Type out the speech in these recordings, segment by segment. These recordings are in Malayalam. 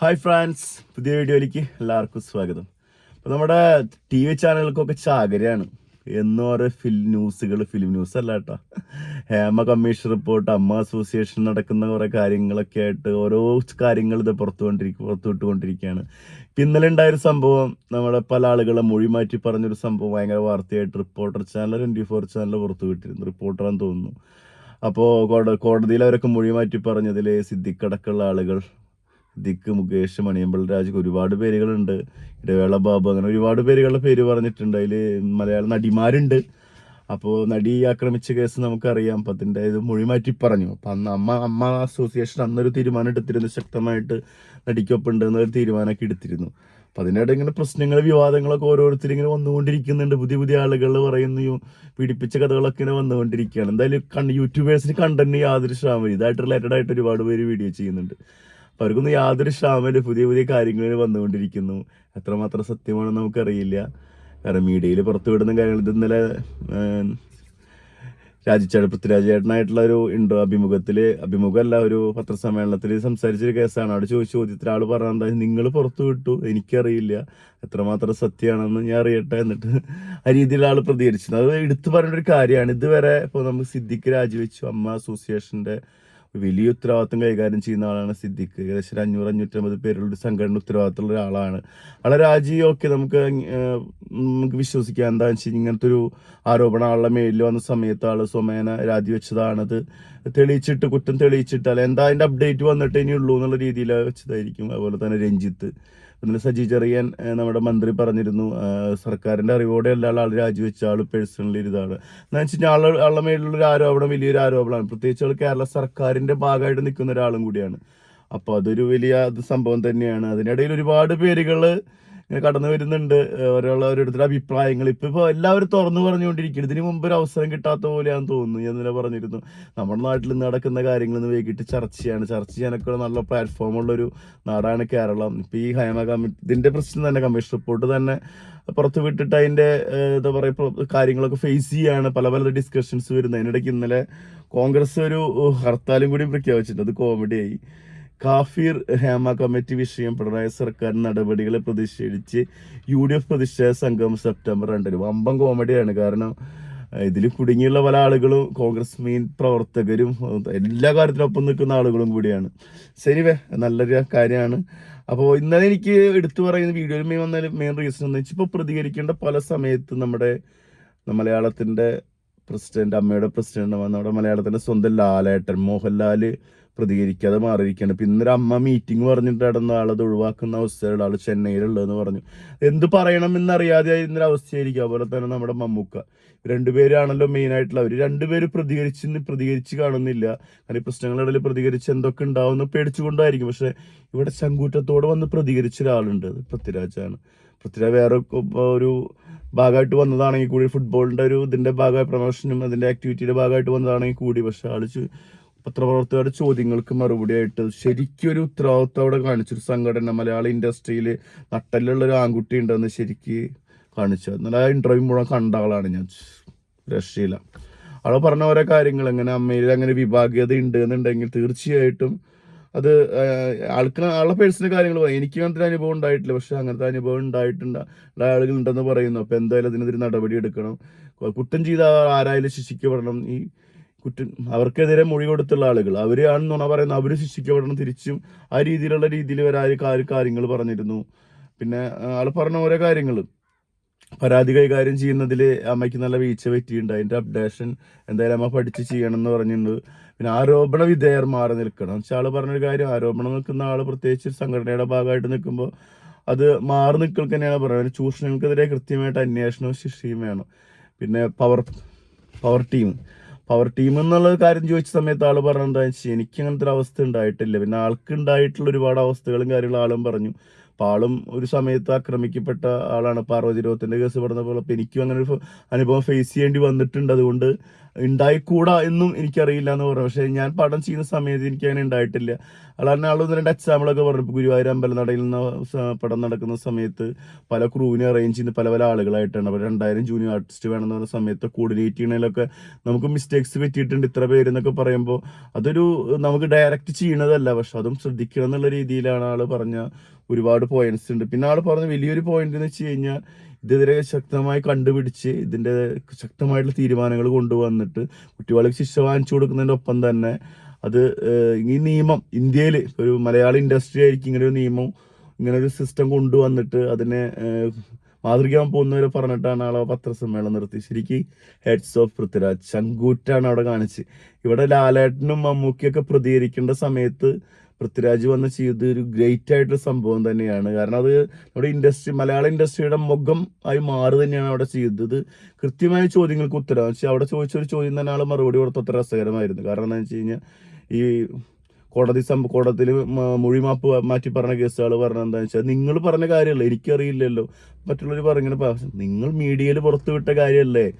ഹായ് ഫ്രാൻസ് പുതിയ വീഡിയോയിലേക്ക് എല്ലാവർക്കും സ്വാഗതം. അപ്പോൾ നമ്മുടെ ടി വി ചാനലുകൾക്കൊക്കെ ചാകരയാണ്. എന്നും ഓരോ ഫിലിം ന്യൂസുകൾ ഫിലിം ന്യൂസ് അല്ല കേട്ടോ. Hema commission report AMMA association നടക്കുന്ന കുറേ കാര്യങ്ങളൊക്കെ ആയിട്ട് ഓരോ കാര്യങ്ങൾ ഇത് പുറത്തു കൊണ്ടിരിക്കും പുറത്തു വിട്ടുകൊണ്ടിരിക്കുകയാണ്. ഇപ്പം ഇന്നലെ ഉണ്ടായൊരു സംഭവം നമ്മുടെ പല ആളുകളെ മൊഴി മാറ്റി പറഞ്ഞൊരു സംഭവം ഭയങ്കര വാർത്തയായിട്ട് reporter channel twenty four channel പുറത്തു വിട്ടിരുന്നു റിപ്പോർട്ടറാന്ന് തോന്നുന്നു. അപ്പോൾ കോടതിയിൽ അവരൊക്കെ മൊഴി മാറ്റി പറഞ്ഞതിൽ സിദ്ധിക്കടക്കുള്ള ആളുകൾ ദിക്ക് മുകേഷ് മണിയമ്പൾ രാജ് ഒരുപാട് പേരുകളുണ്ട്. ഇടവേള ബാബു അങ്ങനെ ഒരുപാട് പേരുകളുടെ പേര് പറഞ്ഞിട്ടുണ്ട്. അതിൽ മലയാള നടിമാരുണ്ട്. അപ്പോൾ നടി ആക്രമിച്ച കേസ് നമുക്കറിയാം. അപ്പം അതിന്റെ ഇത് മൊഴി മാറ്റി പറഞ്ഞു. അപ്പം അന്ന് അമ്മ അമ്മ അസോസിയേഷൻ അന്നൊരു തീരുമാനം എടുത്തിരുന്നു. ശക്തമായിട്ട് നടിക്കൊപ്പം ഉണ്ട് എന്നൊരു തീരുമാനമൊക്കെ എടുത്തിരുന്നു. അപ്പം അതിനിടെ ഇങ്ങനെ പ്രശ്നങ്ങൾ വിവാദങ്ങളൊക്കെ ഓരോരുത്തർ ഇങ്ങനെ വന്നുകൊണ്ടിരിക്കുന്നുണ്ട്. പുതിയ പുതിയ ആളുകൾ പറയുന്നു പീഡിപ്പിച്ച കഥകളൊക്കെ ഇങ്ങനെ വന്നുകൊണ്ടിരിക്കുകയാണ്. എന്തായാലും കണ്ട് യൂട്യൂബേഴ്സിന് കണ്ടന്റ് യാതൊരു ശ്രമം ഇതായിട്ട് റിലേറ്റഡ് ആയിട്ട് ഒരുപാട് പേര് വീഡിയോ ചെയ്യുന്നുണ്ട്. അവർക്കൊന്നും യാതൊരു ക്ഷാമല്ല പുതിയ പുതിയ കാര്യങ്ങൾ വന്നുകൊണ്ടിരിക്കുന്നു. എത്രമാത്രം സത്യമാണെന്ന് നമുക്കറിയില്ല. കാരണം മീഡിയയിൽ പുറത്തുവിടുന്ന കാര്യങ്ങൾ ഇത് ഇന്നലെ രാജിച്ചാട് പൃഥ്വിരാജേട്ടനായിട്ടുള്ള ഒരു ഇൻഡോ അഭിമുഖത്തിൽ അഭിമുഖമല്ല ഒരു പത്രസമ്മേളനത്തിൽ സംസാരിച്ചൊരു കേസാണ്. അവിടെ ചോദിച്ച ചോദ്യത്തിൽ ആൾ പറഞ്ഞാൽ നിങ്ങൾ പുറത്തു വിട്ടു. എനിക്കറിയില്ല. എത്രമാത്രം സത്യമാണെന്ന് ഞാൻ അറിയട്ടെ എന്നിട്ട് ആ രീതിയിൽ ആൾ പ്രതികരിച്ചു അത് എടുത്തു ഒരു കാര്യമാണ്. ഇതുവരെ ഇപ്പോൾ നമുക്ക് സിദ്ദിഖ് രാജിവെച്ചു. അമ്മ അസോസിയേഷന്റെ വലിയ ഉത്തരവാദിത്വം കൈകാര്യം ചെയ്യുന്ന ആളാണ് സിദ്ദിഖ്. ഏകദേശം അഞ്ഞൂറ് അഞ്ഞൂറ്റമ്പത് പേരുള്ള ഒരു സംഘടന ഉത്തരവാദിത്തമുള്ള ഒരാളാണ്. ആളെ രാജി ഓക്കെ നമുക്ക് നമുക്ക് വിശ്വസിക്കാം. എന്താണെന്ന് വെച്ച് ഇങ്ങനത്തെ ഒരു ആരോപണം ആളുടെ മേലിൽ വന്ന സമയത്ത് ആൾ സ്വമേന രാജിവെച്ചതാണത് തെളിയിച്ചിട്ട് കുറ്റം തെളിയിച്ചിട്ട് അല്ല എന്താ അതിന്റെ അപ്ഡേറ്റ് വന്നിട്ട് ഇനിയുള്ളൂ എന്നുള്ള രീതിയിൽ വെച്ചതായിരിക്കും. അതുപോലെ തന്നെ രഞ്ജിത്ത്. ഇന്നലെ സജി നമ്മുടെ മന്ത്രി പറഞ്ഞിരുന്നു സർക്കാരിന്റെ അറിവോടെ അല്ല ആൾ രാജിവെച്ച ആൾ പേഴ്സണലി ഇതാണ് എന്ന് വെച്ചാൽ ആൾ ആളുടെ മേലുള്ള ഒരു ആരോപണം വലിയൊരു ആരോപണമാണ്. പ്രത്യേകിച്ച് ആൾ കേരള സർക്കാരിന്റെ ഭാഗമായിട്ട് നിൽക്കുന്ന ഒരാളും കൂടിയാണ്. അപ്പോൾ അതൊരു വലിയ സംഭവം തന്നെയാണ്. അതിനിടയിൽ ഒരുപാട് ഇങ്ങനെ കടന്നു വരുന്നുണ്ട്. ഓരോള്ള ഓരോരുത്തരുടെ അഭിപ്രായങ്ങൾ. ഇപ്പൊ ഇപ്പൊ എല്ലാവരും തുറന്നു പറഞ്ഞുകൊണ്ടിരിക്കുന്നു ഇതിനു മുമ്പ് ഒരു അവസരം കിട്ടാത്ത പോലെയാന്ന് തോന്നുന്നു. ഞാൻ ഇന്നലെ പറഞ്ഞിരുന്നു. നമ്മുടെ നാട്ടിൽ ഇന്ന് നടക്കുന്ന കാര്യങ്ങൾ ഇന്ന് വൈകിട്ട് ചർച്ച ചെയ്യാണ്. ചർച്ച ചെയ്യാനൊക്കെ നല്ല പ്ലാറ്റ്ഫോം ഉള്ള ഒരു നാടാണ് കേരളം. ഇപ്പൊ ഈ ഹൈമ കമ്മിറ്റി ഇതിന്റെ പ്രശ്നം തന്നെ കമ്മീഷൻ റിപ്പോർട്ട് തന്നെ പുറത്ത് വിട്ടിട്ട് അതിന്റെ എന്താ പറയുക കാര്യങ്ങളൊക്കെ ഫേസ് ചെയ്യാണ്. പല പല ഡിസ്കഷൻസ് വരുന്നത് അതിനിടയ്ക്ക് ഇന്നലെ കോൺഗ്രസ് ഒരു ഹർത്താലും കൂടി പ്രഖ്യാപിച്ചിട്ടുണ്ട്. അത് കോമഡിയായി. കാഫീർ ഹേമ കമ്മിറ്റി വിഷയം പിണറായി സർക്കാർ നടപടികളെ പ്രതിഷേധിച്ച് യു ഡി എഫ് പ്രതിഷേധ സംഘം സെപ്റ്റംബർ രണ്ടിന്. വമ്പം കോമഡിയാണ്. കാരണം ഇതിൽ കുടുങ്ങിയുള്ള പല ആളുകളും കോൺഗ്രസ് മെയിൻ പ്രവർത്തകരും എല്ലാ കാര്യത്തിനും ഒപ്പം നിൽക്കുന്ന ആളുകളും കൂടിയാണ്. ശരി വേ നല്ലൊരു കാര്യമാണ്. അപ്പോൾ ഇന്നലെ എനിക്ക് എടുത്തു പറയുന്ന വീഡിയോയിൽ മെയിൻ വന്ന മെയിൻ റീസൺ എന്ന് വെച്ചാൽ ഇപ്പോൾ പ്രതികരിക്കേണ്ട പല സമയത്ത് നമ്മുടെ മലയാളത്തിന്റെ പ്രസിഡന്റ് അമ്മയുടെ പ്രസിഡന്റ് നമ്മുടെ മലയാളത്തിന്റെ സ്വന്തം ലാലേട്ടൻ മോഹൻലാൽ പ്രതികരിക്കാതെ മാറിയിരിക്കുകയാണ്. പിന്നെ ഇന്നൊരു അമ്മ മീറ്റിംഗ് പറഞ്ഞിട്ട് നടന്ന ആളത് ഒഴിവാക്കുന്ന അവസ്ഥയുള്ള ആൾ ചെന്നൈയിലുള്ളതെന്ന് പറഞ്ഞു. എന്ത് പറയണം എന്നറിയാതെ ഇന്നൊരു അവസ്ഥയായിരിക്കും. അതുപോലെ തന്നെ നമ്മുടെ മമ്മൂക്ക. രണ്ടുപേരാണല്ലോ മെയിൻ ആയിട്ടുള്ള. അവർ രണ്ടുപേര് പ്രതികരിച്ച് പ്രതികരിച്ച് കാണുന്നില്ല. കാരണം ഈ പ്രശ്നങ്ങളുടെ ഇടയിൽ പ്രതികരിച്ച് എന്തൊക്കെ ഉണ്ടാവുമെന്ന് പേടിച്ചുകൊണ്ടായിരിക്കും. പക്ഷെ ഇവിടെ ചങ്കൂറ്റത്തോടെ വന്ന് പ്രതികരിച്ച ഒരാളുണ്ട്. പൃഥ്വിരാജാണ്. പൃഥ്വിരാജ് വേറെ ഒരു ഭാഗമായിട്ട് വന്നതാണെങ്കിൽ കൂടി ഫുട്ബോളിന്റെ ഒരു ഇതിന്റെ ഭാഗമായി പ്രമോഷനും അതിന്റെ ആക്ടിവിറ്റിയുടെ ഭാഗമായിട്ട് വന്നതാണെങ്കിൽ കൂടി. പക്ഷെ ആൾ പത്രപ്രവർത്തകരുടെ ചോദ്യങ്ങൾക്ക് മറുപടിയായിട്ട് ശരിക്കും ഒരു ഉത്തരവാദിത്വം അവിടെ കാണിച്ചൊരു സംഘടന മലയാള ഇൻഡസ്ട്രിയിൽ നട്ടലുള്ള ഒരു ആൺകുട്ടി ഉണ്ടെന്ന് ശരിക്ക് കാണിച്ചു. എന്നാൽ ആ ഇന്റർവ്യൂ മുഴുവൻ കണ്ട ആളാണ് ഞാൻ. രക്ഷയില്ല. അവിടെ പറഞ്ഞ ഓരോ കാര്യങ്ങൾ എങ്ങനെ അമ്മയിൽ അങ്ങനെ വിഭാഗീയത ഉണ്ട് എന്നുണ്ടെങ്കിൽ തീർച്ചയായിട്ടും അത് ആൾക്ക് ആളുടെ പേഴ്സണൽ കാര്യങ്ങൾ പറയും. എനിക്ക് അങ്ങനത്തെ അനുഭവം ഉണ്ടായിട്ടില്ല. പക്ഷെ അങ്ങനത്തെ അനുഭവം ഉണ്ടായിട്ടുണ്ട്. ആളുകൾ ഉണ്ടെന്ന് പറയുന്നു. അപ്പോൾ എന്തായാലും അതിനെതിരെ നടപടി എടുക്കണം. കുറ്റം ചെയ്ത ആരായാലും ശിക്ഷിക്കപ്പെടണം. ഈ കുറ്റം. അവർക്കെതിരെ മൊഴി കൊടുത്തുള്ള ആളുകൾ. അവരാണ് നുണ പറയുന്നത് അവർ ശിക്ഷിക്കപ്പെടണം തിരിച്ചും ആ രീതിയിലുള്ള രീതിയിൽ കാര്യ കാര്യങ്ങൾ പറഞ്ഞിരുന്നു. പിന്നെ ആൾ പറഞ്ഞ ഓരോ കാര്യങ്ങൾ പരാതി കൈകാര്യം ചെയ്യുന്നതിൽ അമ്മയ്ക്ക് നല്ല വീഴ്ച പറ്റിയിട്ടുണ്ട്. അതിന്റെ അപ്ഡേഷൻ എന്തായാലും അമ്മ പഠിച്ച് ചെയ്യണം എന്ന് പറഞ്ഞിട്ടുണ്ട്. പിന്നെ ആരോപണ വിധേയർ മാറി നിൽക്കണം. പക്ഷെ ആൾ പറഞ്ഞൊരു കാര്യം ആരോപണം നിൽക്കുന്ന ആൾ പ്രത്യേകിച്ച് സംഘടനയുടെ ഭാഗമായിട്ട് നിൽക്കുമ്പോൾ അത് മാറി നിൽക്കൽ തന്നെയാണ് പറയുന്നത്. ചൂഷണങ്ങൾക്കെതിരെ കൃത്യമായിട്ട് അന്വേഷണവും ശിക്ഷയും വേണം. പിന്നെ power power team power team എന്നുള്ള കാര്യം ചോദിച്ച സമയത്ത് ആൾ പറഞ്ഞത് എന്താ വെച്ചാൽ എനിക്ക് അങ്ങനത്തെ ഒരു അവസ്ഥ ഉണ്ടായിട്ടില്ല. പിന്നെ ആൾക്ക് ഉണ്ടായിട്ടുള്ള ഒരുപാട് അവസ്ഥകളും കാര്യങ്ങളും ആളും പറഞ്ഞു. ആളും ഒരു സമയത്ത് ആക്രമിക്കപ്പെട്ട ആളാണ് പാർവതി രോഗത്തിന്റെ കേസ് പറഞ്ഞപ്പോൾ അപ്പോൾ എനിക്കും അങ്ങനെ ഒരു അനുഭവം ഫേസ് ചെയ്യേണ്ടി വന്നിട്ടുണ്ട്. അതുകൊണ്ട് ഉണ്ടായിക്കൂടാ എന്നും എനിക്കറിയില്ല എന്ന് പറഞ്ഞു. പക്ഷേ ഞാൻ പഠനം ചെയ്യുന്ന സമയത്ത് എനിക്ക് അങ്ങനെ ഉണ്ടായിട്ടില്ല. അതാണ് ആളൊന്ന് രണ്ട് എക്സാമ്പിളൊക്കെ പറഞ്ഞു. ഗുരുവായൂർ അമ്പലനടയിൽ നിന്ന് പടം നടക്കുന്ന സമയത്ത് പല ക്രൂവിനെ അറേഞ്ച് ചെയ്യുന്ന പല പല ആളുകളായിട്ടാണ്. അപ്പോൾ രണ്ടായിരം ജൂനിയർ ആർട്ടിസ്റ്റ് വേണമെന്ന് പറഞ്ഞ സമയത്ത് കോർഡിനേറ്റ് ചെയ്യണതിലൊക്കെ നമുക്ക് മിസ്റ്റേക്സ് പറ്റിയിട്ടുണ്ട് ഇത്ര പേര് എന്നൊക്കെ പറയുമ്പോൾ അതൊരു നമുക്ക് ഡയറക്റ്റ് ചെയ്യണതല്ല. പക്ഷെ അതും ശ്രദ്ധിക്കണം എന്നുള്ള രീതിയിലാണ് ആൾ പറഞ്ഞ ഒരുപാട് പോയിന്റ്സ് ഉണ്ട്. പിന്നെ ആൾ പറഞ്ഞ വലിയൊരു പോയിന്റ് എന്ന് വെച്ച് കഴിഞ്ഞാൽ ഇതെതിരെ ശക്തമായി കണ്ടുപിടിച്ച് ഇതിന്റെ ശക്തമായിട്ടുള്ള തീരുമാനങ്ങൾ കൊണ്ടുവന്നിട്ട് കുട്ടികൾക്ക് ശിക്ഷ വാങ്ങിച്ചു കൊടുക്കുന്നതിന്റെ ഒപ്പം തന്നെ അത് ഈ നിയമം ഇന്ത്യയിൽ ഒരു മലയാള ഇൻഡസ്ട്രി ആയിരിക്കും ഇങ്ങനെ ഒരു നിയമം ഇങ്ങനെ ഒരു സിസ്റ്റം കൊണ്ടുവന്നിട്ട് അതിനെ മാതൃകയാൻ പോകുന്നവരെ പറഞ്ഞിട്ടാണ് ആളെ പത്രസമ്മേളനം നിർത്തി ശരിക്കും ഹെഡ്സ് ഓഫ് പൃഥ്വിരാജ് ചങ്കൂറ്റാണ് അവിടെ കാണിച്ച് ഇവിടെ ലാലേട്ടനും മമ്മൂക്കിയൊക്കെ പ്രതികരിക്കേണ്ട സമയത്ത് പൃഥ്വിരാജ് വന്ന് ചെയ്ത് ഒരു ഗ്രേറ്റ് ആയിട്ടുള്ള സംഭവം തന്നെയാണ്. കാരണം അത് നമ്മുടെ ഇൻഡസ്ട്രി മലയാള ഇൻഡസ്ട്രിയുടെ മുഖം ആയി മാറി തന്നെയാണ് അവിടെ ചെയ്തത്. കൃത്യമായ ചോദ്യങ്ങൾക്ക് ഉത്തരം. പക്ഷേ അവിടെ ചോദിച്ചൊരു ചോദ്യം തന്നെ ആൾ മറുപടി കൊടുത്ത അത്ര രസകരമായിരുന്നു. കാരണം എന്താ വെച്ച് കഴിഞ്ഞാൽ ഈ കോടതി സംഭ കോടതിയിൽ മൊഴിമാപ്പ് മാറ്റി പറഞ്ഞ കേസുകൾ പറഞ്ഞ എന്താണെന്ന് വെച്ചാൽ നിങ്ങൾ പറഞ്ഞ കാര്യമല്ല എനിക്കറിയില്ലല്ലോ. മറ്റുള്ളവർ പറഞ്ഞിങ്ങനെ പറ- നിങ്ങൾ മീഡിയയിൽ പുറത്തുവിട്ട കാര്യമല്ലേ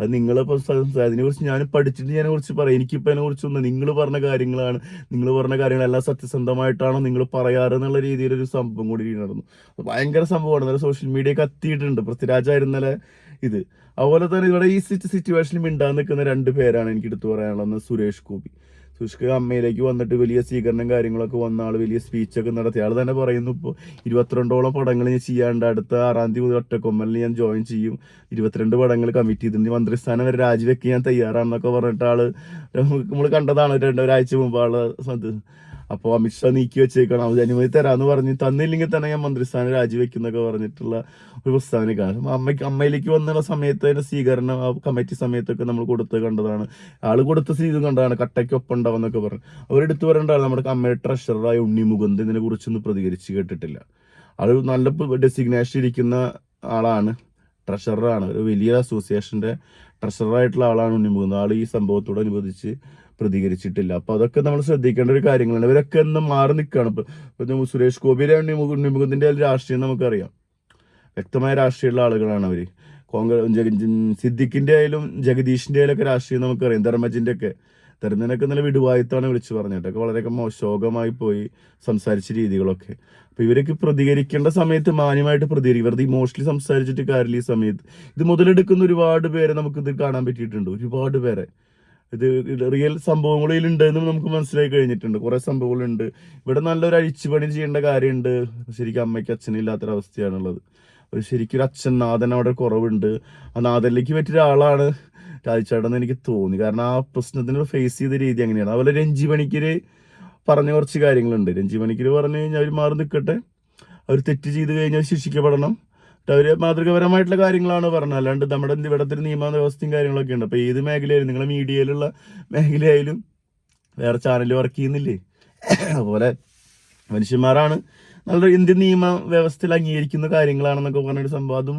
അത് നിങ്ങളിപ്പോൾ അതിനെ കുറിച്ച് ഞാൻ പഠിച്ചിട്ട് ഞാൻ കുറിച്ച് പറയാം. എനിക്കിപ്പോൾ അതിനെ കുറിച്ചൊന്നും നിങ്ങൾ പറഞ്ഞ കാര്യങ്ങളാണ്. നിങ്ങൾ പറഞ്ഞ കാര്യങ്ങളെല്ലാം സത്യസന്ധമായിട്ടാണോ നിങ്ങൾ പറയാറ് എന്നുള്ള രീതിയിലൊരു സംഭവം കൂടി നടന്നു. ഭയങ്കര സംഭവമാണ്. ഇന്നലെ സോഷ്യൽ മീഡിയ കത്തിയിട്ടുണ്ട് പൃഥ്വിരാജായിരുന്നലെ ഇത്. അതുപോലെ തന്നെ ഇവിടെ ഈ സിറ്റുവേഷനിൽ മിണ്ടാൻ നിൽക്കുന്ന രണ്ട് പേരാണ് എനിക്ക് എടുത്തു പറയാനുള്ളത്. സുരേഷ് ഗോപി. ഗോപി അമ്മയിലേക്ക് വന്നിട്ട് വലിയ സ്വീകരണം കാര്യങ്ങളൊക്കെ വന്ന ആൾ വലിയ സ്പീച്ചൊക്കെ നടത്തി ആൾ തന്നെ പറയുന്നു ഇപ്പോൾ ഇരുപത്തിരണ്ടോളം പടങ്ങൾ ഞാൻ ചെയ്യാണ്ട് അടുത്ത ആറാം തീയതി മുതൽ ഞാൻ ജോയിൻ ചെയ്യും. ഇരുപത്തിരണ്ട് പടങ്ങൾ കമ്മിറ്റ് ചെയ്തിട്ടുണ്ട് മന്ത്രിസ്ഥാനം വരെ രാജിവെക്കാൻ തയ്യാറാണെന്നൊക്കെ പറഞ്ഞിട്ട് ആൾ നമ്മൾ കണ്ടതാണ് രണ്ട് ഒരാഴ്ച മുമ്പ് ആൾ അപ്പോൾ അമിത്ഷാ നീക്കി വെച്ചേക്കണം അത് അനുമതി തരാന്ന് പറഞ്ഞ്. തന്നില്ലെങ്കിൽ തന്നെ ഞാൻ മന്ത്രിസ്ഥാനം രാജിവെക്കുന്നൊക്കെ പറഞ്ഞിട്ടുള്ള ഒരു പ്രസ്താവന കാരണം അമ്മയ്ക്ക് അമ്മയിലേക്ക് വന്നുള്ള സമയത്ത് അതിന്റെ സ്വീകരണം ആ കമ്മിറ്റി സമയത്തൊക്കെ നമ്മൾ കൊടുത്ത് കണ്ടതാണ്. ആൾ കൊടുത്ത സ്വീകരണം കണ്ടതാണ്. കട്ടയ്ക്കൊപ്പം ഉണ്ടാവുന്നൊക്കെ പറഞ്ഞു. അവരെടുത്ത് പറയേണ്ടതാണ് നമ്മുടെ അമ്മയുടെ ട്രഷററായ ഉണ്ണി മുകുന്ദ് ഇതിനെ കുറിച്ചൊന്നും പ്രതികരിച്ച് കേട്ടിട്ടില്ല. ആൾ നല്ല ഡെസിഗ്നേഷൻ ഇരിക്കുന്ന ആളാണ്. ട്രഷററാണ് ഒരു വലിയ അസോസിയേഷന്റെ ട്രഷററായിട്ടുള്ള ആളാണ് ഉണ്ണി മുകുന്ദ്. ആൾ ഈ സംഭവത്തോടനുബന്ധിച്ച് പ്രതികരിച്ചിട്ടില്ല. അപ്പൊ അതൊക്കെ നമ്മൾ ശ്രദ്ധിക്കേണ്ട ഒരു കാര്യങ്ങളാണ്. ഇവരൊക്കെ എന്ന് മാറി നിൽക്കുകയാണ് ഇപ്പൊ ഇപ്പൊ സുരേഷ് ഗോപിയുടെ മുകുന്ദിന്റെ രാഷ്ട്രീയം നമുക്കറിയാം. വ്യക്തമായ രാഷ്ട്രീയമുള്ള ആളുകളാണ് അവർ. കോൺഗ്രസ് സിദ്ദിഖിന്റെ ആയാലും ജഗദീഷിന്റെ ആയാലും ഒക്കെ രാഷ്ട്രീയം നമുക്കറിയാം. ധർമ്മജിന്റെ ഒക്കെ. ധർമ്മനൊക്കെ നല്ല വിടുവായത്താണ് വിളിച്ചു പറഞ്ഞിട്ടൊക്കെ വളരെയൊക്കെ മോശോകമായി പോയി സംസാരിച്ച രീതികളൊക്കെ. അപ്പൊ ഇവരൊക്കെ പ്രതികരിക്കേണ്ട സമയത്ത് മാന്യമായിട്ട് പ്രതികരിക്കും വെറുതെ ഇമോഷണലി സംസാരിച്ചിട്ട് കാര്യമില്ല ഈ സമയത്ത്. ഇത് മുതലെടുക്കുന്ന ഒരുപാട് പേരെ നമുക്ക് ഇത് കാണാൻ പറ്റിയിട്ടുണ്ട്. ഒരുപാട് പേരെ. ഇത് റിയൽ സംഭവങ്ങളിലുണ്ട് എന്ന് നമുക്ക് മനസ്സിലായി കഴിഞ്ഞിട്ടുണ്ട്. കുറെ സംഭവങ്ങളുണ്ട്. ഇവിടെ നല്ലൊരു അഴിച്ചുപണി ചെയ്യേണ്ട കാര്യമുണ്ട്. ശരിക്കും അമ്മയ്ക്ക് അച്ഛനില്ലാത്തൊരവസ്ഥയാണുള്ളത്. ഒരു ശരിക്കും ഒരു അച്ഛൻ നാഥൻ അവിടെ കുറവുണ്ട്. ആ നാഥനിലേക്ക് പറ്റിയ ഒരാളാണ് രാജചേട്ടൻ എനിക്ക് തോന്നി. കാരണം ആ പ്രശ്നത്തിന് ഫേസ് ചെയ്ത രീതി അങ്ങനെയാണ്. അതുപോലെ രഞ്ജി പണിക്കര് പറഞ്ഞ കുറച്ച് കാര്യങ്ങളുണ്ട്. രഞ്ജി പണിക്കര് പറഞ്ഞു കഴിഞ്ഞാൽ അവർ മാറി നിൽക്കട്ടെ. അവർ തെറ്റ് ചെയ്ത് കഴിഞ്ഞാൽ ശിക്ഷിക്കപ്പെടണം. അവർ മാതൃകപരമായിട്ടുള്ള കാര്യങ്ങളാണ് പറഞ്ഞത്. അല്ലാണ്ട് നമ്മുടെ ഇവിടുത്തെ ഒരു നിയമ വ്യവസ്ഥയും കാര്യങ്ങളൊക്കെ ഉണ്ട്. അപ്പൊ ഏത് മേഖലയായാലും നിങ്ങളെ മീഡിയയിലുള്ള മേഖലയായാലും വേറെ ചാനൽ വർക്ക് ചെയ്യുന്നില്ലേ? അതുപോലെ മനുഷ്യന്മാരാണ് നല്ല ഇന്ത്യൻ നിയമ വ്യവസ്ഥയിൽ അംഗീകരിക്കുന്ന കാര്യങ്ങളാണെന്നൊക്കെ പറഞ്ഞൊരു സംഭവം. അതും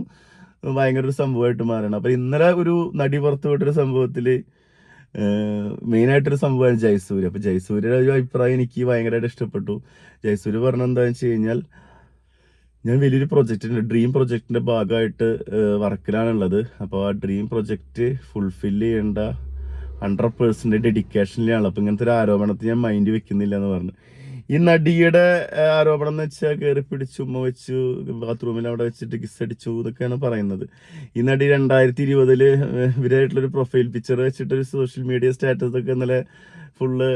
ഭയങ്കര ഒരു സംഭവമായിട്ട് മാറണം. അപ്പൊ ഇന്നലെ ഒരു നടി പുറത്തു വിട്ടൊരു സംഭവത്തിൽ മെയിൻ ആയിട്ടൊരു സംഭവമാണ് ജയസൂര്യ. അപ്പൊ ജയസൂര്യയുടെ ഒരു അഭിപ്രായം എനിക്ക് ഭയങ്കരമായിട്ട് ഇഷ്ടപ്പെട്ടു. ജയസൂര്യ പറഞ്ഞെന്താണെന്ന് വെച്ച് കഴിഞ്ഞാൽ ഞാൻ വലിയൊരു പ്രൊജക്റ്റിന്റെ ഡ്രീം പ്രൊജക്റ്റിന്റെ ഭാഗമായിട്ട് വർക്കിലാണുള്ളത്. അപ്പോൾ ആ ഡ്രീം പ്രൊജക്റ്റ് ഫുൾഫിൽ ചെയ്യേണ്ട ഹൺഡ്രഡ് പേഴ്സന്റ് ഡെഡിക്കേഷനിലാണ് അപ്പോൾ ഇങ്ങനത്തെ ഒരു ആരോപണത്തിൽ ഞാൻ മൈൻഡ് വെക്കുന്നില്ല എന്ന് പറഞ്ഞു. ഈ നടിയുടെ ആരോപണം എന്ന് വെച്ചാൽ കയറി പിടിച്ചു ഉമ്മ വെച്ചു ബാത്റൂമിൽ അവിടെ വെച്ചിട്ട് കിസ് അടിച്ചു എന്നൊക്കെയാണ് പറയുന്നത്. ഈ നടി രണ്ടായിരത്തി ഇരുപതിൽ ഇവരായിട്ടുള്ളൊരു പ്രൊഫൈൽ പിക്ചർ വെച്ചിട്ട് ഒരു സോഷ്യൽ മീഡിയ സ്റ്റാറ്റസ് ഒക്കെ ഇന്നലെ ഫുള്ള്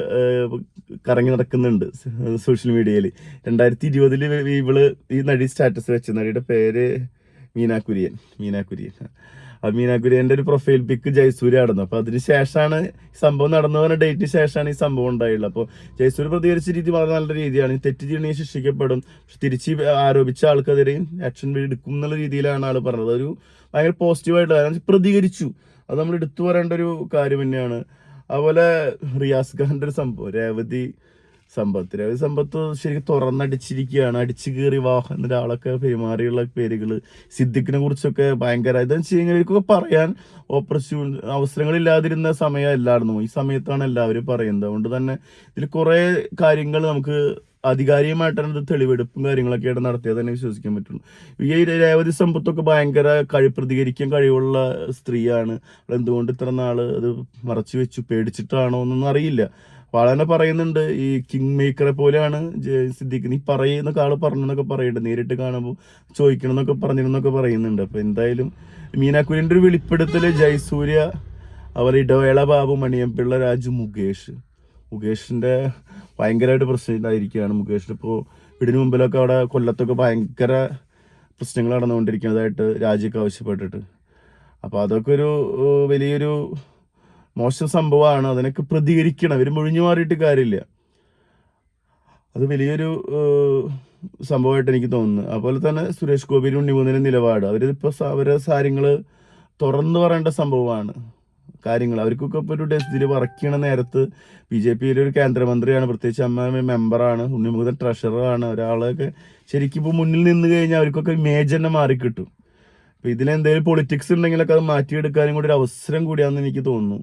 കറങ്ങി നടക്കുന്നുണ്ട് സോഷ്യൽ മീഡിയയിൽ രണ്ടായിരത്തി ഇരുപതിൽ ഇവൾ ഈ നടി സ്റ്റാറ്റസ് വെച്ച നടിയുടെ പേര് മീനാക്കുര്യൻ കുര്യൻ മീന കുര്യൻ ആ മീന കുര്യന്റെ ഒരു പ്രൊഫൈൽ പിക്ക് ജയസൂര്യ നടന്നു അപ്പോൾ അതിന് ശേഷമാണ് സംഭവം നടന്നു പറഞ്ഞ ഡേറ്റിന് ശേഷമാണ് ഈ സംഭവം ഉണ്ടായുള്ളത് അപ്പോൾ ജയസൂര്യ പ്രതികരിച്ച രീതി വളരെ നല്ല രീതിയാണ്. തെറ്റ് ചെയ്യണമെങ്കിൽ ശിക്ഷിക്കപ്പെടും. തിരിച്ച് ആരോപിച്ച ആൾക്കെതിരെയും ആക്ഷൻ എടുക്കും എന്നുള്ള രീതിയിലാണ് ആൾ പറഞ്ഞത്. ഒരു ഭയങ്കര പോസിറ്റീവായിട്ടുള്ള പ്രതികരിച്ചു. അത് നമ്മൾ എടുത്തു പറയേണ്ട ഒരു കാര്യം തന്നെയാണ്. അതുപോലെ റിയാസ് ഖാന്റെ ഒരു സംഭവം രേവതി സമ്പത്ത്. രേവതി സമ്പത്ത് ശരിക്കും തുറന്നടിച്ചിരിക്കുകയാണ്. അടിച്ചു കയറി വാഹന ഒരാളൊക്കെ പെരുമാറിയുള്ള പേരുകൾ സിദ്ദിഖിനെ കുറിച്ചൊക്കെ ഭയങ്കര ഇതെന്ന് വെച്ച് കഴിഞ്ഞാൽ ഇവർക്കൊക്കെ പറയാൻ ഓപ്പർച്യൂൺ അവസരങ്ങളില്ലാതിരുന്ന സമയം എല്ലായിരുന്നു ഈ സമയത്താണ് എല്ലാവരും പറയുന്നത്. അതുകൊണ്ട് തന്നെ ഇതിൽ കുറേ കാര്യങ്ങൾ നമുക്ക് ആധികാരികമായിട്ടാണ് ഇത് തെളിവെടുപ്പും കാര്യങ്ങളൊക്കെ ആയിട്ട് നടത്തിയത് തന്നെ വിശ്വസിക്കാൻ പറ്റുള്ളൂ. ഈ രേവതി സമ്പത്തൊക്കെ ഭയങ്കര കഴി പ്രതികരിക്കാൻ കഴിവുള്ള സ്ത്രീയാണ്. എന്തുകൊണ്ട് ഇത്ര നാൾ അത് മറച്ചു വെച്ചു? പേടിച്ചിട്ടാണോ എന്നൊന്നും അറിയില്ല. വളരെ പറയുന്നുണ്ട് ഈ കിങ് മേക്കറെ പോലെയാണ് സിദ്ദിഖ്. നീ പറയുന്ന ആൾ പറഞ്ഞെന്നൊക്കെ പറയുന്നുണ്ട് നേരിട്ട് കാണുമ്പോൾ ചോദിക്കണം എന്നൊക്കെ പറഞ്ഞിരുന്നൊക്കെ പറയുന്നുണ്ട്. അപ്പൊ എന്തായാലും മീനാക്കുലിന്റെ ഒരു വെളിപ്പെടുത്തൽ ജയസൂര്യ അതുപോലെ ഇടവേള ബാബു മണിയമ്പിള്ള രാജു മുകേഷ്. മുകേഷിന്റെ ഭയങ്കരമായിട്ട് പ്രശ്നമായിരിക്കുകയാണ് മുകേഷിന് ഇപ്പോൾ ഇതിനു മുമ്പിലൊക്കെ അവിടെ കൊല്ലത്തൊക്കെ ഭയങ്കര പ്രശ്നങ്ങൾ നടന്നുകൊണ്ടിരിക്കുന്നതായിട്ട് രാജ്യമൊക്കെ ആവശ്യപ്പെട്ടിട്ട്. അപ്പോൾ അതൊക്കെ ഒരു വലിയൊരു മോശം സംഭവമാണ്. അതിനൊക്കെ പ്രതികരിക്കണം. ഇവർ മുഴിഞ്ഞു മാറിയിട്ട് കാര്യമില്ല. അത് വലിയൊരു സംഭവമായിട്ട് എനിക്ക് തോന്നുന്നു. അതുപോലെ തന്നെ സുരേഷ് ഗോപിയുടെ ഉണ്ണിമൂന്നിന്റെ നിലപാട്. അവരിപ്പോ അവരുടെ അവരെ കാര്യങ്ങൾ തുറന്നു പറയേണ്ട സംഭവമാണ്. കാര്യങ്ങൾ. അവർക്കൊക്കെ ഇപ്പോൾ ഒരു ഡെസ്റ്റിൽ വർക്ക് ചെയ്യണ നേരത്ത് ബി ജെ പിയിലെ ഒരു കേന്ദ്രമന്ത്രിയാണ്. പ്രത്യേകിച്ച് അമ്മ മെമ്പറാണ് ഉണ്ണിമുഖൻ ട്രഷററാണ് ഒരാളൊക്കെ ശരിക്കും ഇപ്പോൾ മുന്നിൽ നിന്ന് കഴിഞ്ഞാൽ അവർക്കൊക്കെ ഇമേജ് തന്നെ മാറിക്കിട്ടും അപ്പോൾ ഇതിലെന്തെങ്കിലും പൊളിറ്റിക്സ് ഉണ്ടെങ്കിലൊക്കെ അത് മാറ്റിയെടുക്കാനും കൂടി ഒരു അവസരം കൂടിയാണെന്ന് എനിക്ക് തോന്നുന്നു.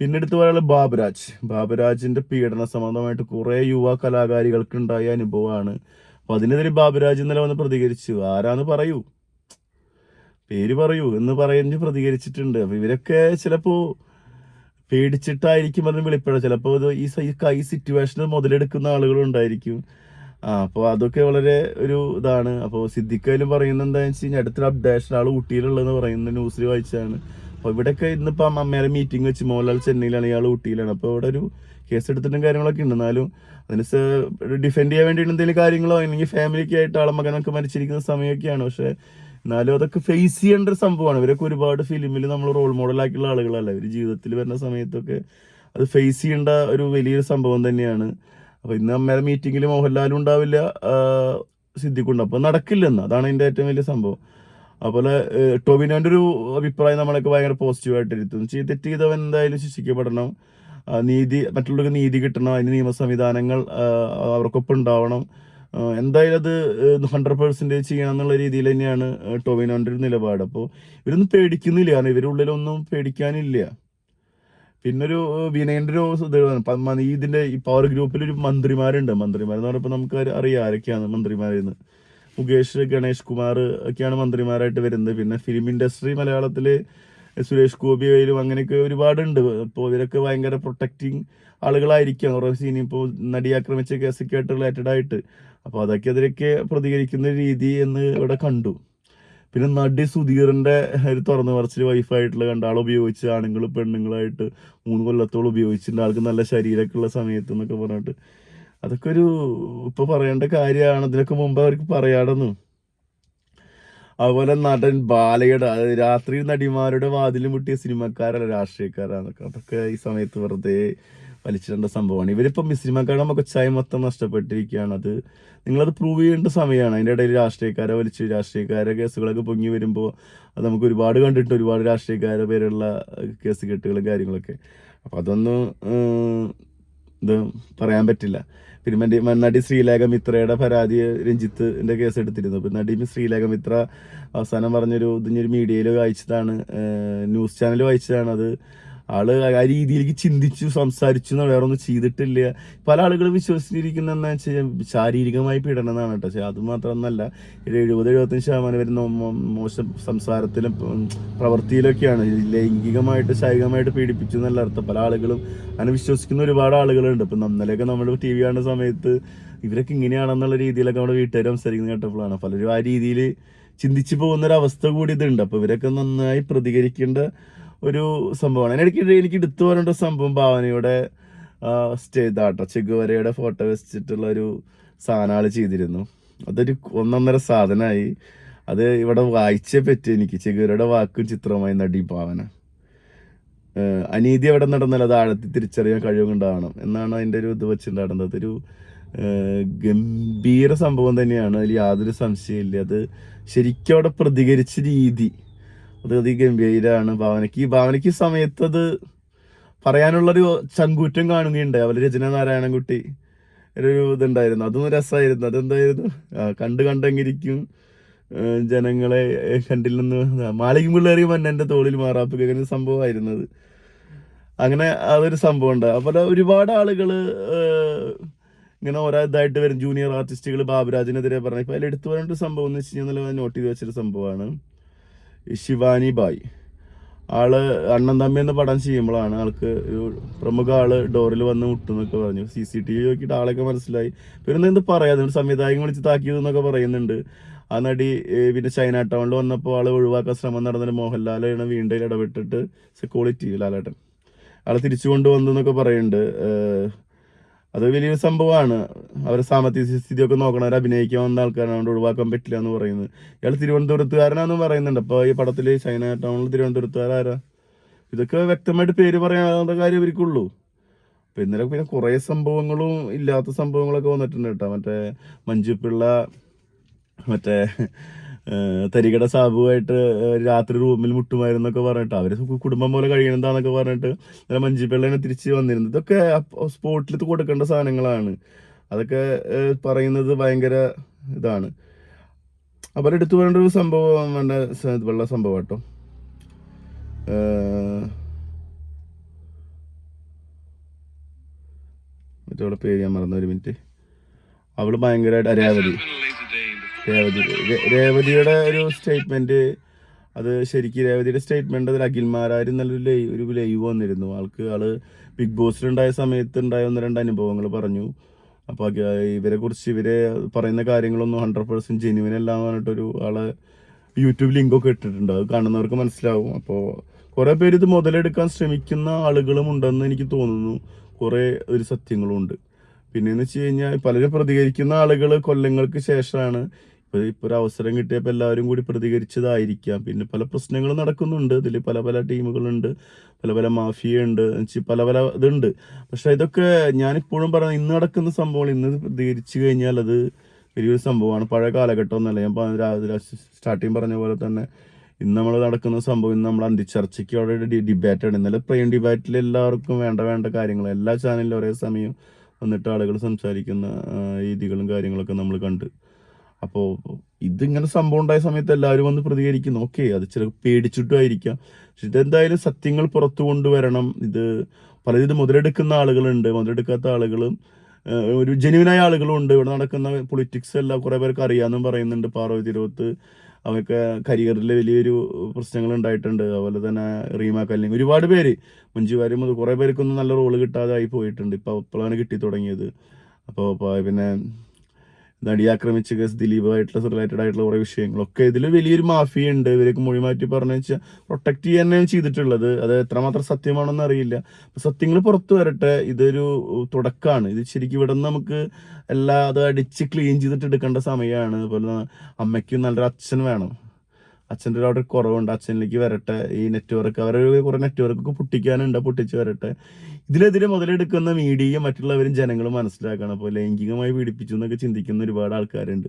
പിന്നെ എടുത്തു പറയാനുള്ള ബാബുരാജ്. ബാബുരാജിന്റെ പീഡന സംബന്ധമായിട്ട് കുറേ യുവ കലാകാരികൾക്ക് ഉണ്ടായ അനുഭവമാണ്. അപ്പോൾ അതിനെതിരെ ബാബുരാജ് ഇന്നലെ വന്ന് പ്രതികരിച്ചു. ആരാന്ന് പറയൂ. പേര് പറയൂ എന്ന് പറഞ്ഞ് പ്രതികരിച്ചിട്ടുണ്ട്. അപ്പൊ ഇവരൊക്കെ ചിലപ്പോൾ പേടിച്ചിട്ടായിരിക്കും അതിന് വെളിപ്പെടുക ചിലപ്പോൾ ഈ ഈ ക- ഈ സിറ്റുവേഷന് മുതലെടുക്കുന്ന ആളുകളും ഉണ്ടായിരിക്കും. ആ അപ്പോൾ അതൊക്കെ വളരെ ഒരു ഇതാണ്. അപ്പോൾ സിദ്ദിഖായാലും പറയുന്നത് എന്താണെന്ന് വെച്ച് കഴിഞ്ഞാൽ അടുത്തൊരു അപ്ഡേഷൻ ആൾ ഊട്ടിയിലുള്ളതെന്ന് പറയുന്ന ന്യൂസിൽ വായിച്ചാണ് അപ്പോൾ ഇവിടെയൊക്കെ ഇന്നിപ്പോൾ അമ്മയുടെ മീറ്റിംഗ് വെച്ച് മോഹൻലാൽ ചെന്നൈയിലാണ് ഇയാൾ ഊട്ടിയിലാണ്. അപ്പോൾ ഇവിടെ ഒരു കേസ് എടുത്തിട്ടും കാര്യങ്ങളൊക്കെ ഉണ്ട്. എന്നാലും അതിന് ഡിഫെൻഡ് ചെയ്യാൻ വേണ്ടിയിട്ട് എന്തെങ്കിലും കാര്യങ്ങളോ അല്ലെങ്കിൽ ഫാമിലിക്കായിട്ട് ആളെ മകനൊക്കെ മരിച്ചിരിക്കുന്ന സമയമൊക്കെയാണ്. പക്ഷേ എന്നാലും അതൊക്കെ ഫേസ് ചെയ്യേണ്ട ഒരു സംഭവമാണ്. ഇവരൊക്കെ ഒരുപാട് ഫിലിമിൽ നമ്മൾ റോൾ മോഡൽ ആക്കിയുള്ള ആളുകളല്ല. ഒരു ജീവിതത്തിൽ വരുന്ന സമയത്തൊക്കെ അത് ഫേസ് ചെയ്യേണ്ട ഒരു വലിയൊരു സംഭവം തന്നെയാണ്. അപ്പോൾ ഇന്ന് അമ്മയുടെ മീറ്റിങ്ങിൽ മോഹൻലാലും ഉണ്ടാവില്ല സിദ്ധിക്കുണ്ട് അപ്പൊ നടക്കില്ലെന്ന് അതാണ് എന്റെ ഏറ്റവും വലിയ സംഭവം. അതുപോലെ ടോബിനോന്റെ ഒരു അഭിപ്രായം നമ്മളൊക്കെ ഭയങ്കര പോസിറ്റീവായിട്ട് ഇരുത്തും തെറ്റ് ചെയ്തവൻ എന്തായാലും ശിക്ഷിക്കപ്പെടണം. നീതി മറ്റുള്ളവർക്ക് നീതി കിട്ടണം. അതിന് നിയമ സംവിധാനങ്ങൾ അവർക്കൊപ്പം ഉണ്ടാവണം. എന്തായാലും അത് ഹൺഡ്രഡ് പെർസെന്റേജ് ചെയ്യണം എന്നുള്ള രീതിയിൽ തന്നെയാണ് ടൊവിനോന്റെ ഒരു നിലപാട്. അപ്പോൾ ഇവരൊന്നും പേടിക്കുന്നില്ല. കാരണം ഇവരുള്ളിലൊന്നും പേടിക്കാനില്ല. പിന്നൊരു വിനയന്റെ ഒരു ഇതിന്റെ ഈ പവർ ഗ്രൂപ്പിൽ ഒരു മന്ത്രിമാരുണ്ട്. മന്ത്രിമാരെന്ന് പറയുമ്പോൾ നമുക്ക് അറിയാം ആരൊക്കെയാണ് മന്ത്രിമാരെന്ന്. മുകേഷ് ഗണേഷ് കുമാർ ഒക്കെയാണ് മന്ത്രിമാരായിട്ട് വരുന്നത്. പിന്നെ ഫിലിം ഇൻഡസ്ട്രി മലയാളത്തിൽ സുരേഷ് ഗോപി ആയാലും അങ്ങനെയൊക്കെ ഒരുപാടുണ്ട്. അപ്പോൾ ഇവരൊക്കെ ഭയങ്കര പ്രൊട്ടക്റ്റിംഗ് ആളുകളായിരിക്കാം. കുറേ സീനി ഇപ്പോൾ നടി ആക്രമിച്ച കേസൊക്കെ ആയിട്ട് റിലേറ്റഡ് ആയിട്ട്. അപ്പോൾ അതൊക്കെ അതിലൊക്കെ പ്രതികരിക്കുന്ന രീതി എന്ന് ഇവിടെ കണ്ടു. പിന്നെ നടി സുധീറിന്റെ ഒരു തുറന്നു പറച്ചിൽ വൈഫായിട്ടുള്ള കണ്ട ആൾ ഉപയോഗിച്ച് ആണുങ്ങളും പെണ്ണുങ്ങളായിട്ട് മൂന്ന് കൊല്ലത്തോളം ഉപയോഗിച്ചിട്ടുണ്ട്. ആൾക്ക് നല്ല ശരീരമൊക്കെ ഉള്ള സമയത്ത് എന്നൊക്കെ പറഞ്ഞിട്ട്. അതൊക്കെ ഒരു ഇപ്പോൾ പറയേണ്ട കാര്യമാണ്. അതിനൊക്കെ മുമ്പ് അവർക്ക് പറയാടന്നു. അതുപോലെ നടൻ ബാലയുടെ രാത്രി നടിമാരുടെ വാതിലും മുട്ടിയ സിനിമക്കാരല്ല രാഷ്ട്രീയക്കാരാന്നൊക്കെ. അതൊക്കെ ഈ സമയത്ത് വെറുതെ വലിച്ചിടേണ്ട സംഭവമാണ്. ഇവരിപ്പം സിനിമക്കാരുടെ ചായ മൊത്തം നഷ്ടപ്പെട്ടിരിക്കുകയാണ്. അത് നിങ്ങളത് പ്രൂവ് ചെയ്യേണ്ട സമയമാണ്. അതിന്റെ ഇടയിൽ രാഷ്ട്രീയക്കാരെ വലിച്ച് രാഷ്ട്രീയക്കാരെ കേസുകളൊക്കെ പൊങ്ങി വരുമ്പോൾ അത് നമുക്ക് ഒരുപാട് കണ്ടിട്ട് ഒരുപാട് രാഷ്ട്രീയക്കാരെ പേരുള്ള കേസ് കെട്ടുകളും കാര്യങ്ങളൊക്കെ. അപ്പം അതൊന്നും ഇത് പറയാൻ പറ്റില്ല. പിന്നെ മറ്റേ നടി ശ്രീലേഖ മിത്രയുടെ പരാതി രഞ്ജിത്തിന്റെ കേസ് എടുത്തിരുന്നു അപ്പൊ നടി ശ്രീലേഖ മിത്ര അവസാനം പറഞ്ഞൊരു ഇതിഞ്ഞൊരു മീഡിയയിൽ വായിച്ചതാണ് ന്യൂസ് ചാനൽ വായിച്ചതാണ്. അത് ആൾ ആ രീതിയിലേക്ക് ചിന്തിച്ചു സംസാരിച്ചു വേറെ ഒന്നും ചെയ്തിട്ടില്ല. പല ആളുകളും വിശ്വസിച്ചിരിക്കുന്ന എന്താ വെച്ചാൽ ശാരീരികമായി പീഡനം കേട്ടോ. പക്ഷെ അത് മാത്രമൊന്നല്ല ഒരു എഴുപത് എഴുപത്തഞ്ച് ശതമാനം വരുന്ന മോശം സംസാരത്തിലും പ്രവൃത്തിയിലൊക്കെയാണ് ലൈംഗികമായിട്ട് ശാരീരികമായിട്ട് പീഡിപ്പിച്ചു എന്നല്ല അർത്ഥം. പല ആളുകളും അങ്ങനെ വിശ്വസിക്കുന്ന ഒരുപാട് ആളുകളുണ്ട്. ഇപ്പൊ ഇന്നലെയൊക്കെ നമ്മൾ ടി വി കാണുന്ന സമയത്ത് ഇവരൊക്കെ ഇങ്ങനെയാണെന്നുള്ള രീതിയിലൊക്കെ നമ്മുടെ വീട്ടുകാർ സംസാരിക്കുന്നത് കേട്ടപ്പോഴാണ്. പലരും ആ രീതിയിൽ ചിന്തിച്ചു പോകുന്ന ഒരു അവസ്ഥ കൂടി ഇതുണ്ട്. അപ്പൊ ഇവരൊക്കെ നന്നായി പ്രതികരിക്കേണ്ട ഒരു സംഭവമാണ്. അതിനിടയ്ക്ക് എനിക്ക് എടുത്തു പറയേണ്ട സംഭവം ഭാവനയുടെ സ്റ്റേ ഇതാട്ടോ ചെഗുവരയുടെ ഫോട്ടോ വെച്ചിട്ടുള്ള ഒരു സാധനം ആൾ ചെയ്തിരുന്നു. അതൊരു ഒന്നൊന്നര സാധനമായി അത് ഇവിടെ വായിച്ചേ പറ്റി എനിക്ക്. ചെഗുവരയുടെ വാക്കും ചിത്രവുമായി നടി ഭാവന. അനീതി എവിടെ നടന്നാൽ അത് ആഴത്തിൽ തിരിച്ചറിയാൻ കഴിവുണ്ടാവണം എന്നാണ് അതിന്റെ ഒരു ഇത് വെച്ചിട്ടുണ്ടാകുന്നത് അതൊരു ഗംഭീര സംഭവം തന്നെയാണ്. അതിൽ യാതൊരു സംശയമില്ല അത് ശരിക്കും അവിടെ പ്രതികരിച്ച രീതി അതിഗംഭീരാണ് ഭാവനയ്ക്ക്. ഈ ഭാവനയ്ക്ക് സമയത്ത് അത് പറയാനുള്ളൊരു ചങ്കൂറ്റം കാണുകയുണ്ട് അവർ രചന നാരായണൻകുട്ടി ഒരു ഇതുണ്ടായിരുന്നു. അതും രസമായിരുന്നു. അതെന്തായിരുന്നു? കണ്ട് കണ്ടെങ്കിരിക്കും ജനങ്ങളെ കണ്ടില്ലെന്ന് മാളികം പിള്ളേറി മന്നന്റെ തോളിൽ മാറാപ്പ് അങ്ങനെ സംഭവമായിരുന്നത് അങ്ങനെ അതൊരു സംഭവം ഉണ്ട്. അതുപോലെ ഒരുപാട് ആളുകൾ ഇങ്ങനെ ഓരോ ഇതായിട്ട് വരും. ജൂനിയർ ആർട്ടിസ്റ്റുകൾ ബാബുരാജിനെതിരെ പറഞ്ഞു. ഇപ്പോൾ അതിൽ എടുത്തു പറയേണ്ട സംഭവം എന്ന് വെച്ച് കഴിഞ്ഞാൽ നോട്ട് ചെയ്ത് വെച്ചൊരു സംഭവമാണ്. ശിവാനി ബായ്. ആൾ അണ്ണൻ തമ്മി എന്ന പടം ചെയ്യുമ്പോഴാണ് ആൾക്ക് ഒരു പ്രമുഖ ആൾ ഡോറിൽ വന്ന് മുട്ടുന്നൊക്കെ പറഞ്ഞു. സി സി ടി വി നോക്കിയിട്ട് ആളൊക്കെ മനസ്സിലായി. പിന്നെ എന്ത് പറയാം അതുകൊണ്ട് സംവിധായകൻ വിളിച്ച് താക്കിയതെന്നൊക്കെ പറയുന്നുണ്ട്. ആ നടി പിന്നെ ചൈന ടൗണിൽ വന്നപ്പോൾ ആൾ ഒഴിവാക്കാൻ ശ്രമം നടന്നിട്ട് മോഹൻലാലാണ് വീണ്ടും ഇടപെട്ടിട്ട് സെക്യൂരിറ്റി ലാലേട്ടൻ. ആളെ തിരിച്ചു കൊണ്ടുവന്നു എന്നൊക്കെ പറയുന്നുണ്ട്. അത് വലിയൊരു സംഭവമാണ്. അവരെ സാമ്പത്തിക സ്ഥിതിയൊക്കെ അവർ അഭിനയിക്കാൻ വന്ന ആൾക്കാരാണ്. അതുകൊണ്ട് ഒഴിവാക്കാൻ പറ്റില്ല എന്ന് പറയുന്നത്. ഇയാൾ തിരുവനന്തപുരത്തുകാരനാന്ന് പറയുന്നുണ്ട്. അപ്പൊ ഈ പടത്തിൽ ചൈന ടൗണിൽ തിരുവനന്തപുരത്തുകാരാ ഇതൊക്കെ വ്യക്തമായിട്ട് പേര് പറയാനുള്ള കാര്യം ഇവർക്കുള്ളൂ. അപ്പൊ ഇന്നലെ പിന്നെ കുറേ സംഭവങ്ങളും ഇല്ലാത്ത സംഭവങ്ങളൊക്കെ വന്നിട്ടുണ്ട് കേട്ടോ. മറ്റേ മഞ്ജു പിള്ള മറ്റേ തരികട സാബുവായിട്ട് രാത്രി റൂമിൽ മുട്ടുമായിരുന്നൊക്കെ പറഞ്ഞിട്ട് അവർ കുടുംബം പോലെ കഴിയണെന്താന്നൊക്കെ പറഞ്ഞിട്ട് നല്ല മഞ്ജു പിള്ളേനെ തിരിച്ച് വന്നിരുന്നു. ഇതൊക്കെ സ്പോട്ടിൽ കൊടുക്കേണ്ട സാധനങ്ങളാണ്. അതൊക്കെ പറയുന്നത് ഭയങ്കര ഇതാണ്. അപ്പോൾ എടുത്തു പറയേണ്ട ഒരു സംഭവം വേണ്ട വെള്ള സംഭവം കേട്ടോ ഏഹ്, മറ്റേ പേര് ഞാൻ മറന്നു ഒരു മിനിറ്റ്. അവൾ ഭയങ്കരമായിട്ട് രേവതി രേവതി രേവതിയുടെ ഒരു സ്റ്റേറ്റ്മെന്റ് അത് ശരിക്കും രേവതിയുടെ സ്റ്റേറ്റ്മെന്റ് അതിൽ അഖിൽമാരാർ നല്ലൊരു ലൈവ് ഒരു ലൈവ് വന്നിരുന്നു. ആൾക്ക് ആൾ ബിഗ് ബോസിലുണ്ടായ സമയത്ത് ഉണ്ടായ ഒന്ന് രണ്ട് അനുഭവങ്ങൾ പറഞ്ഞു. അപ്പൊ അഖി- ഇവരെ കുറിച്ച് ഇവരെ പറയുന്ന കാര്യങ്ങളൊന്നും ഹൺഡ്രഡ് പേഴ്സെന്റ് ജെന്യുവൻ അല്ല എന്ന് പറഞ്ഞിട്ടൊരു ആൾ യൂട്യൂബ് ലിങ്കൊക്കെ ഇട്ടിട്ടുണ്ട്. അത് കാണുന്നവർക്ക് മനസ്സിലാവും. അപ്പോൾ കുറെ പേര് ഇത് മുതലെടുക്കാൻ ശ്രമിക്കുന്ന ആളുകളും ഉണ്ടെന്ന് എനിക്ക് തോന്നുന്നു. കുറെ ഒരു സത്യങ്ങളും ഉണ്ട് പിന്നെന്ന് വെച്ച് കഴിഞ്ഞാൽ പലരും പ്രതികരിക്കുന്ന ആളുകൾ കൊല്ലങ്ങൾക്ക് ശേഷമാണ് ഇപ്പൊ ഇപ്പൊ ഒരു അവസരം കിട്ടിയപ്പോൾ എല്ലാവരും കൂടി പ്രതികരിച്ചതായിരിക്കാം. പിന്നെ പല പ്രശ്നങ്ങളും നടക്കുന്നുണ്ട്. ഇതിൽ പല പല ടീമുകളുണ്ട്. പല പല മാഫിയ ഉണ്ട് പല പല ഇതുണ്ട്. പക്ഷെ ഇതൊക്കെ ഞാനിപ്പോഴും പറയുന്നത് ഇന്ന് നടക്കുന്ന സംഭവങ്ങൾ ഇന്ന് പ്രതികരിച്ചു കഴിഞ്ഞാൽ അത് വലിയൊരു സംഭവമാണ്. പഴയ കാലഘട്ടം ഒന്നല്ല ഞാൻ സ്റ്റാർട്ടിങ് പറഞ്ഞ പോലെ തന്നെ ഇന്ന് നമ്മൾ നടക്കുന്ന സംഭവം ഇന്ന് നമ്മൾ അന്തിച്ചർച്ചയ്ക്ക് അവിടെ ഡിബേറ്റ് ആണ്. ഇന്നലെ പ്ലെയിൻ ഡിബേറ്റിൽ എല്ലാവർക്കും വേണ്ട വേണ്ട കാര്യങ്ങൾ എല്ലാ ചാനലിലും ഒരേ സമയം വന്നിട്ട് ആളുകൾ സംസാരിക്കുന്ന രീതികളും കാര്യങ്ങളൊക്കെ നമ്മൾ കണ്ട്. അപ്പോൾ ഇതിങ്ങനെ സംഭവം ഉണ്ടായ സമയത്ത് എല്ലാവരും വന്ന് പ്രതികരിക്കുന്നു. ഓക്കെ അത് ചില പേടിച്ചിട്ടും ആയിരിക്കാം. പക്ഷെ ഇതെന്തായാലും സത്യങ്ങൾ പുറത്തു കൊണ്ടുവരണം. ഇത് പലരും ഇത് മുതലെടുക്കുന്ന ആളുകളുണ്ട്. മുതലെടുക്കാത്ത ആളുകളും ഒരു ജെന്യൂനായ ആളുകളും ഉണ്ട്. ഇവിടെ നടക്കുന്ന പൊളിറ്റിക്സ് എല്ലാം കുറെ പേർക്ക് അറിയാമെന്നും പറയുന്നുണ്ട്. പാർവതി തിരുവത്ത് അവർക്ക് കരിയറിൽ വലിയൊരു പ്രശ്നങ്ങൾ ഉണ്ടായിട്ടുണ്ട് അതുപോലെ തന്നെ റീമ കല്ലിങ് ഒരുപാട് പേര് മഞ്ജു വാര്യം കുറെ പേർക്കൊന്നും നല്ല റോൾ കിട്ടാതായി പോയിട്ടുണ്ട്. ഇപ്പൊ അപ്പോഴാണ് കിട്ടി തുടങ്ങിയത് അപ്പോൾ പിന്നെ നടി ആക്രമിച്ച കേസ് ദിലീപായിട്ടുള്ള റിലേറ്റഡ് ആയിട്ടുള്ള കുറെ വിഷയങ്ങളൊക്കെ ഇതിൽ വലിയൊരു മാഫിയ ഉണ്ട്. ഇവരൊക്കെ മൊഴി മാറ്റി പറഞ്ഞു വെച്ചാൽ പ്രൊട്ടക്ട് ചെയ്യാൻ തന്നെയാണ് ചെയ്തിട്ടുള്ളത്. അത് എത്രമാത്രം സത്യമാണെന്ന് അറിയില്ല. സത്യങ്ങൾ പുറത്തു വരട്ടെ ഇതൊരു തുടക്കമാണ് ഇത് ശരിക്കും ഇവിടെ നിന്ന് നമുക്ക് എല്ലാം അത് അടിച്ച് ക്ലീൻ ചെയ്തിട്ട് എടുക്കേണ്ട സമയമാണ് അതുപോലെ അമ്മയ്ക്കും നല്ലൊരു അച്ഛൻ വേണം. അച്ഛന്റെ ഒരു കുറവുണ്ട്. അച്ഛനിലേക്ക് വരട്ടെ. ഈ നെറ്റ്വർക്ക് അവരൊരു കുറെ നെറ്റ്വർക്ക് പൊട്ടിക്കാനുണ്ട് പൊട്ടിച്ച് വരട്ടെ. ഇതിലെതിരെ മുതലെടുക്കുന്ന മീഡിയയും മറ്റുള്ളവരും ജനങ്ങളും മനസ്സിലാക്കണം. അപ്പോൾ ലൈംഗികമായി പീഡിപ്പിച്ചു എന്നൊക്കെ ചിന്തിക്കുന്ന ഒരുപാട് ആൾക്കാരുണ്ട്.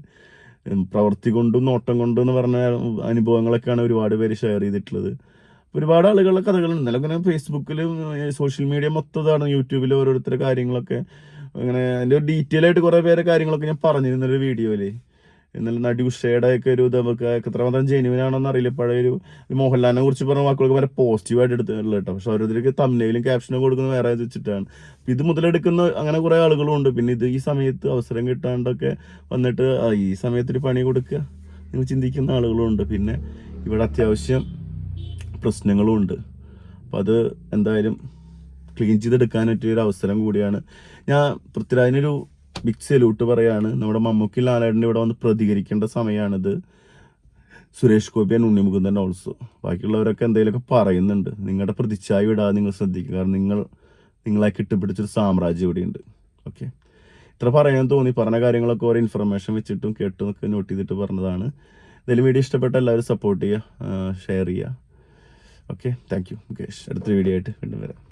പ്രവൃത്തി കൊണ്ടും നോട്ടം കൊണ്ടും എന്ന് പറഞ്ഞ അനുഭവങ്ങളൊക്കെയാണ് ഒരുപാട് പേര് ഷെയർ ചെയ്തിട്ടുള്ളത്. ഒരുപാട് ആളുകളുടെ കഥകളുണ്ട്. അല്ലെങ്കിൽ അങ്ങനെ ഫേസ്ബുക്കിലും സോഷ്യൽ മീഡിയ മൊത്തതാണ്. യൂട്യൂബിൽ ഓരോരുത്തരുടെ കാര്യങ്ങളൊക്കെ. അങ്ങനെ അതിന്റെ ഡീറ്റെയിൽ ആയിട്ട് കുറേ പേരെ കാര്യങ്ങളൊക്കെ ഞാൻ പറഞ്ഞിരുന്നൊരു ഒരു ഇന്നലെ നടി ഉഷയുടെ ഒക്കെ ഒരു ഇത് നമുക്ക് എത്രമാത്രം ജെനുവിൻ ആണെന്ന് അറിയില്ല. പഴയ ഒരു ഒരു മോഹൻലാലിനെ കുറിച്ച് പറഞ്ഞ വാക്കുകളൊക്കെ വളരെ പോസിറ്റീവായിട്ട് എടുത്തിട്ടുള്ള കേട്ടോ. പക്ഷെ ഓരോരുത്തർക്ക് തമ്മിലും ക്യാപ്ഷനും കൊടുക്കുന്നത് വേറെ വെച്ചിട്ടാണ്. ഇത് മുതലെടുക്കുന്ന അങ്ങനെ കുറെ ആളുകളും ഉണ്ട്. പിന്നെ ഇത് ഈ സമയത്ത് അവസരം കിട്ടാണ്ടൊക്കെ വന്നിട്ട് ഈ സമയത്ത് ഒരു പണി കൊടുക്കുക എന്ന് ചിന്തിക്കുന്ന ആളുകളും ഉണ്ട്. പിന്നെ ഇവിടെ അത്യാവശ്യം പ്രശ്നങ്ങളും ഉണ്ട്. അപ്പം അത് എന്തായാലും ക്ലീൻ ഒരു അവസരം കൂടിയാണ്. ഞാൻ പൃഥ്വിരാജിനൊരു ബിഗ് സല്യൂട്ട് പറയാണ്. നമ്മുടെ മമ്മൂക്കി ലാലേട്ടന്റെ ഇവിടെ വന്ന് പ്രതികരിക്കേണ്ട സമയമാണിത് സുരേഷ് ഗോപി ആൻഡ് ഉണ്ണിമുകുന്ദൻ ഓൾസോ ബാക്കിയുള്ളവരൊക്കെ എന്തെങ്കിലുമൊക്കെ പറയുന്നുണ്ട്. നിങ്ങളുടെ പ്രതിച്ഛായ വിടാതെ നിങ്ങൾ ശ്രദ്ധിക്കുക. കാരണം നിങ്ങൾ നിങ്ങളെ കിട്ടിപ്പിടിച്ചൊരു സാമ്രാജ്യം ഇവിടെയുണ്ട്. ഓക്കെ ഇത്ര പറയാൻ തോന്നി. പറഞ്ഞ കാര്യങ്ങളൊക്കെ ഓരോ ഇൻഫർമേഷൻ വെച്ചിട്ടും കേട്ടും ഒക്കെ നോട്ട് ചെയ്തിട്ട് പറഞ്ഞതാണ്. എന്തായാലും വീഡിയോ ഇഷ്ടപ്പെട്ട എല്ലാവരും സപ്പോർട്ട് ചെയ്യുക ഷെയർ ചെയ്യുക. Okay thank you Mukesh. അടുത്ത വീഡിയോ ആയിട്ട് വീണ്ടും വരാം.